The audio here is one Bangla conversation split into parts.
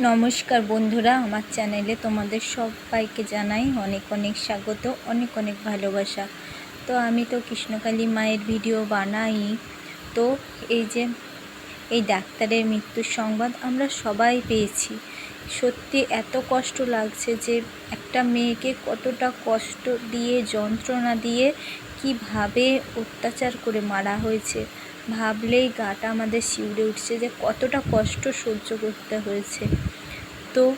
নমস্কার বন্ধুরা, আমার চ্যানেলে তোমাদের সবাইকে জানাই অনেক অনেক স্বাগত, অনেক অনেক ভালোবাসা। তো আমি তো কৃষ্ণকালী মায়ের ভিডিও বানাই। তো এই যে, এই ডাক্তারের মৃত্যুর সংবাদ আমরা সবাই পেয়েছি। সত্যি এত কষ্ট লাগছে যে একটা মেয়েকে কতটা কষ্ট দিয়ে, যন্ত্রণা দিয়ে কীভাবে অত্যাচার করে মারা হয়েছে। ভাবলেই গাটা আমাদের শিউরে উঠছে যে কতটা কষ্ট সহ্য করতে হয়েছে। তো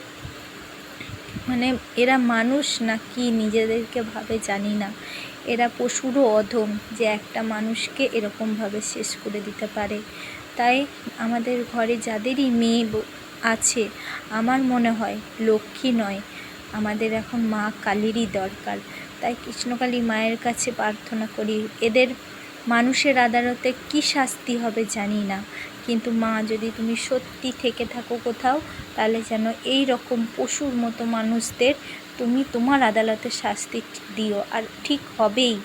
মানে এরা মানুষ না কি নিজেদেরকে ভাবে জানি না। এরা পশুরও অধম যে একটা মানুষকে এরকমভাবে শেষ করে দিতে পারে। তাই আমাদের ঘরে যাদেরই মেয়ে আছে, আমার মনে হয় লক্ষ্মী নয়, আমাদের এখন মা কালীরই দরকার। তাই কৃষ্ণকালী মায়ের কাছে প্রার্থনা করি, এদের মানুষের আদালতে কি শাস্তি হবে জানি না। কিন্তু মা, যদি তুমি সত্যি থেকে থাকো কোথাও, তাহলে যেন এই রকম পশুর মতো মানুষদের তুমি তোমার আদালতে শাস্তি দিও। আর ঠিক হবেই,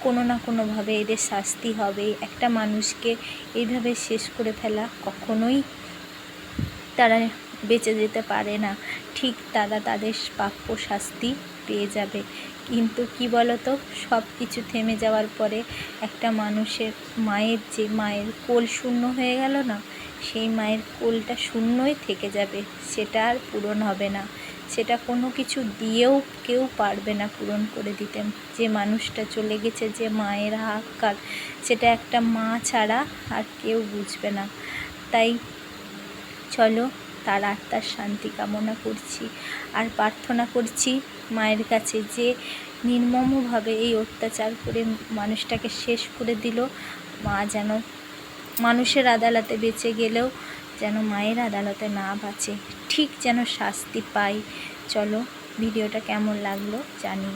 কোনো না কোনোভাবে এদের শাস্তি হবে। একটা মানুষকে এইভাবে শেষ করে ফেলা কখনোই তারা বেঁচে যেতে পারে না। ঠিক তারা তাদের প্রাপ্য শাস্তি পেয়ে যাবে। কিন্তু কি বলতো সব কিছু থেমে যাওয়ার পরে একটা মানুষের মায়ের যে মায়ের কোল শূন্য হয়ে গেল না, সেই মায়ের কোলটা শূন্যই থেকে যাবে। সেটা আর পূরণ হবে না। সেটা কোনো কিছু দিয়েও কেউ পারবে না পূরণ করে দিতে। যে মানুষটা চলে গেছে, যে মায়ের হাহাকার, সেটা একটা মা ছাড়া আর কেউ বুঝবে না। তাই চলো তার আত্মার শান্তি কামনা করছি আর প্রার্থনা করছি মায়ের কাছে যে নির্মমভাবে এই অত্যাচার করে মানুষটাকে শেষ করে দিল। মা যেন মানুষের আদালতে বেঁচে গেলেও যেন মায়ের আদালতে না বাঁচে, ঠিক যেন শাস্তি পাই চলো, ভিডিওটা কেমন লাগল জানি